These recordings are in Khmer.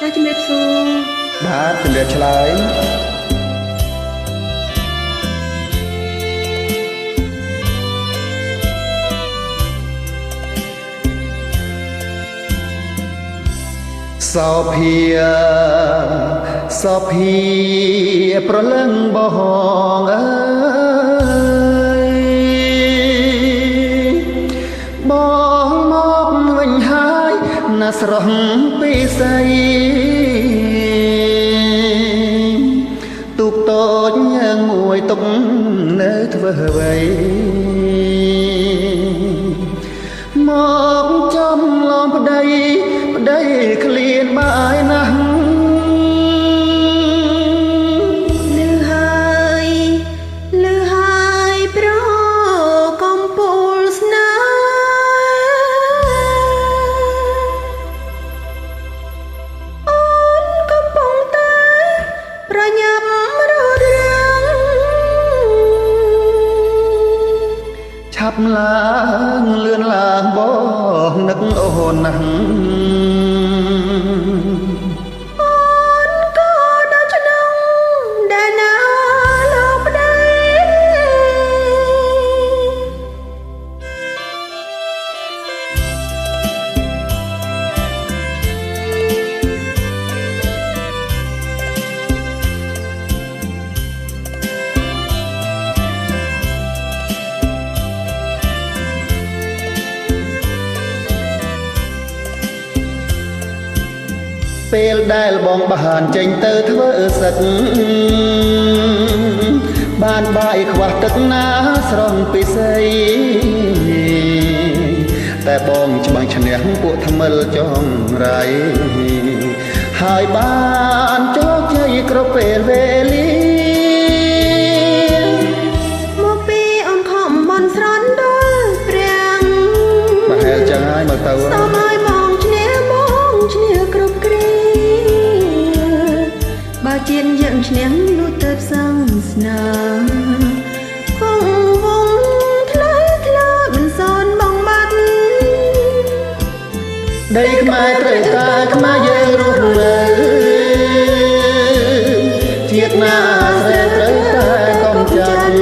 ចាជំរាបសួរបាទជំរាបឆ្លើយសោភាសោភាប្រលឹងបងអើយបងមកវិញហើយណាស្រស់ពីស្អី អ្វីមកចំឡំប្តីប្តីក្លៀនបាយណាស់លឺហើយលឺហើយប្រកំពូលស្នេហ៍អូនកំពុងតែប្រញាប់ ឆាប់ឡើងលឿនឡើងបងនឹកអូនណាស់ ពេលដែលបងបានចេញទៅធ្វើសឹកបានបាយខ្វះទឹកណាស្រស់ពិសីតែបងច្បាំងឈ្នះពួកថ្មិលចងរៃហើយបាន ជៀនយើងឈ្នះនោះទៅសង្ស្នាគង់វងថ្លៃថ្លាមិនសនបងបាត់ដីខ្មែរត្រូវការខ្មែរយើងរស់នៅជាតិណាស្រែត្រូវតែកុំចាត់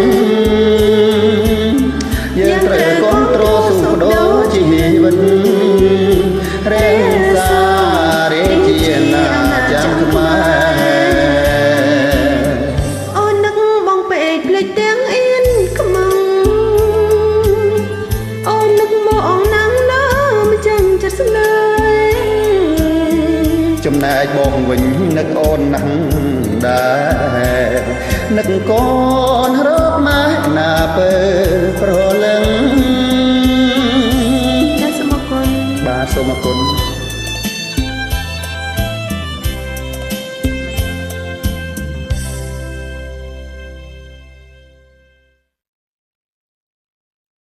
យើងត្រូវគ្រប់គ្រងសុខដោជីវិតរក្ចំណែកបងវិញនឹកអូនណាស់ដែរនឹកកូនរកម៉ែណាពើប្រលឹងអ្នកសមគុណបាទសូមអរគុណ